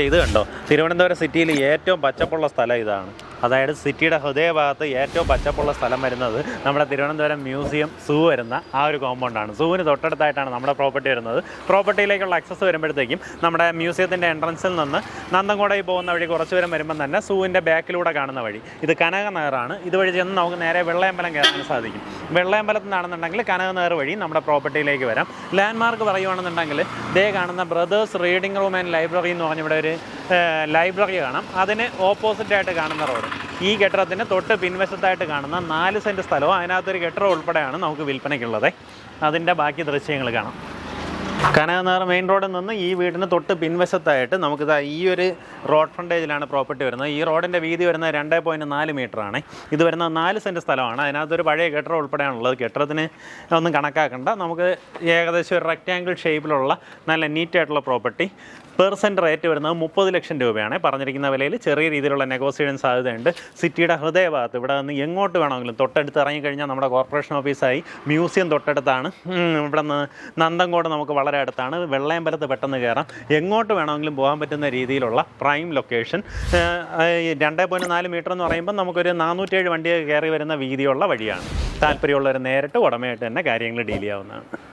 ഇത് കണ്ടോ? തിരുവനന്തപുരം സിറ്റിയിൽ ഏറ്റവും പച്ചപ്പുള്ള സ്ഥലം ഇതാണ്. അതായത് സിറ്റിയുടെ ഹൃദയഭാഗത്ത് ഏറ്റവും പച്ചപ്പുള്ള സ്ഥലം വരുന്നത് നമ്മുടെ തിരുവനന്തപുരം മ്യൂസിയം സൂ വരുന്ന ആ ഒരു കോമ്പൗണ്ടാണ്. സൂവിന് തൊട്ടടുത്തായിട്ടാണ് നമ്മുടെ പ്രോപ്പർട്ടി വരുന്നത്. പ്രോപ്പർട്ടിയിലേക്കുള്ള അക്സസ് വരുമ്പോഴത്തേക്കും നമ്മുടെ മ്യൂസിയത്തിന്റെ എൻട്രൻസിൽ നിന്ന് നന്ദൻകോടയിൽ പോകുന്ന വഴി കുറച്ച് ദൂരം വരുമ്പം തന്നെ സൂവിന്റെ ബാക്കിലൂടെ കാണുന്ന വഴി. ഇത് കനകനഗറാണ്. ഇതുവഴി ചെന്ന് നമുക്ക് നേരെ വെള്ളയമ്പലം കയറാൻ സാധിക്കും. വെള്ളയമ്പലത്തിൽ നിന്നാണെന്നുണ്ടെങ്കിൽ കനകനഗർ വഴി നമ്മുടെ പ്രോപ്പർട്ടിയിലേക്ക് വരാം. ലാൻഡ്മാർക്ക് പറയുവാണെന്നുണ്ടെങ്കിൽ ദേ കാണുന്ന brothers reading room and library എന്ന് പറഞ്ഞ ഇവിടെ ഒരു ലൈബ്രറി കാണാം. അതിന് ഓപ്പോസിറ്റായിട്ട് കാണുന്ന റോഡ് ഈ കെട്ടിടത്തിന് തൊട്ട് പിൻവശത്തായിട്ട് കാണുന്ന നാല് സെന്റ് സ്ഥലവും അതിനകത്തൊരു കെട്ടിടം ഉൾപ്പെടെയാണ് നമുക്ക് വിൽപ്പനയ്ക്കുള്ളത്. അതിന്റെ ബാക്കി ദൃശ്യങ്ങൾ കാണാം. കനകനഗർ മെയിൻ റോഡിൽ നിന്ന് ഈ വീടിന് തൊട്ട് പിൻവശത്തായിട്ട് നമുക്കിത് ഈ ഒരു റോഡ് ഫ്രണ്ടേജിലാണ് പ്രോപ്പർട്ടി വരുന്നത്. ഈ റോഡിന്റെ വീതി വരുന്നത് രണ്ട് പോയിന്റ് നാല് മീറ്ററാണ് ഇത് വരുന്നത് നാല് സെന്റ് സ്ഥലമാണ്. അതിനകത്തൊരു പഴയ കെട്ടിടം ഉൾപ്പെടെയാണുള്ളത്. കെട്ടിടത്തിന് ഒന്നും കണക്കാക്കണ്ട. നമുക്ക് ഏകദേശം ഒരു റെക്റ്റാങ്കിൾ ഷേപ്പിലുള്ള നല്ല നീറ്റായിട്ടുള്ള പ്രോപ്പർട്ടി. പെർ സെന്റ് റേറ്റ് വരുന്നത് മുപ്പത് ലക്ഷം രൂപയാണ്. പറഞ്ഞിരിക്കുന്ന വിലയിൽ ചെറിയ രീതിയിലുള്ള നെഗോസിയേഷൻ സാധ്യതയുണ്ട്. സിറ്റിയുടെ ഹൃദയഭാഗത്ത് ഇവിടെ നിന്ന് എങ്ങോട്ട് വേണമെങ്കിലും തൊട്ടടുത്ത് ഇറങ്ങിക്കഴിഞ്ഞാൽ നമ്മുടെ കോർപ്പറേഷൻ ഓഫീസായി മ്യൂസിയം തൊട്ടടുത്താണ്. ഇവിടെ നിന്ന് നന്തൻകോട് നമുക്ക് വളരെ അടുത്താണ്. വെള്ളയമ്പലത്ത് പെട്ടെന്ന് കയറാം എങ്ങോട്ട് വേണമെങ്കിലും പോകാൻ പറ്റുന്ന രീതിയിലുള്ള പ്രൈം ലൊക്കേഷൻ. രണ്ട് പോയിന്റ് നാല് മീറ്റർ എന്ന് പറയുമ്പോൾ നമുക്കൊരു നാനൂറ്റേഴ് വണ്ടി കയറി വരുന്ന വീതിയുള്ള വഴിയാണ്. താല്പര്യമുള്ളവർ നേരിട്ട് ഉടമയായിട്ട് തന്നെ കാര്യങ്ങൾ ഡീൽ ചെയ്യാവുന്നതാണ്.